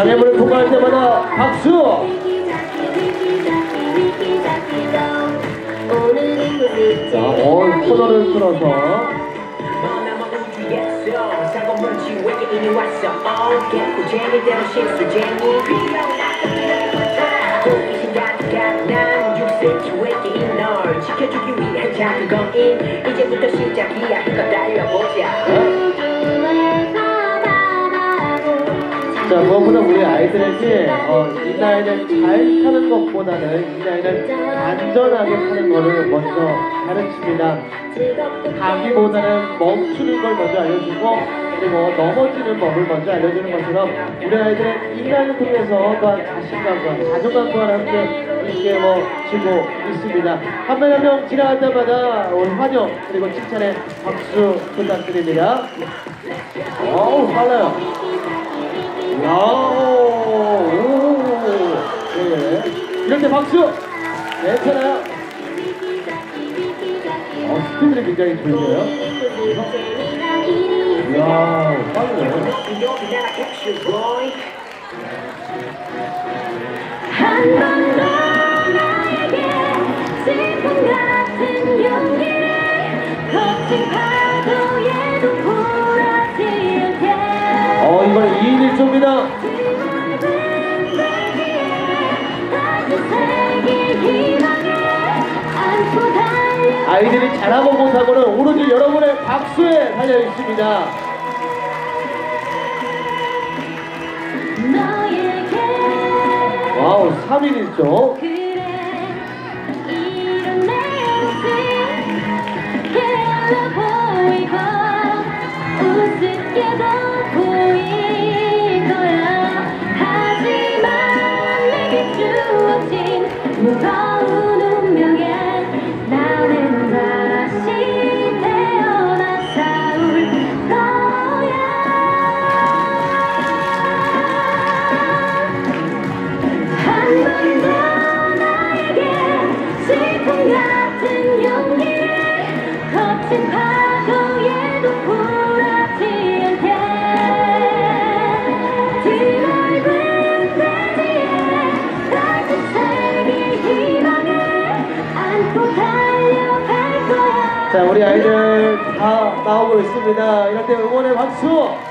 장애물을 통과할 때마다 박수! 자, 어, 코너를 틀어서. 너나마 우주였어 상관없이 왜게 이미 왔어 어깨 고쟁이대로 실수쟁이 호기심 가득한 난 6cm 외계인 널 지켜주기 위한 작은 거인. 이제부터 시작이야. 힘껏 달려보자 자, 무엇보다 우리 아이들에게 어, 이 나이는 잘 타는 것보다는 이 나이는 안전하게 타는 것을 먼저 가르칩니다. 가기보다는 멈추는 걸 먼저 알려주고 그리고 넘어지는 법을 먼저 알려주는 것처럼 우리 아이들은 이 나이를 통해서 또한 자신감과 자존감 또한 함께 일깨워지고 있습니다. 한 명 한 명 지나갈 때마다 우리 환영 그리고 칭찬의 박수 부탁드립니다. 어우 빨라요. 야, 오, 네. 이럴 때 박수! 괜찮아요? 어, 스피드를 굉장히 돌려요. 이야, 빠르네. 보이 한번 이번에 2인 1조입니다. 드넓은 대지에 다시 새길 희망에 안고 달려 아이들이 잘하고 못하고는 오로지 여러분의 박수에 달려 있습니다. 와우, 3인 1조. 자, 우리 아이들 다 나오고 있습니다. 이럴 때 응원의 박수!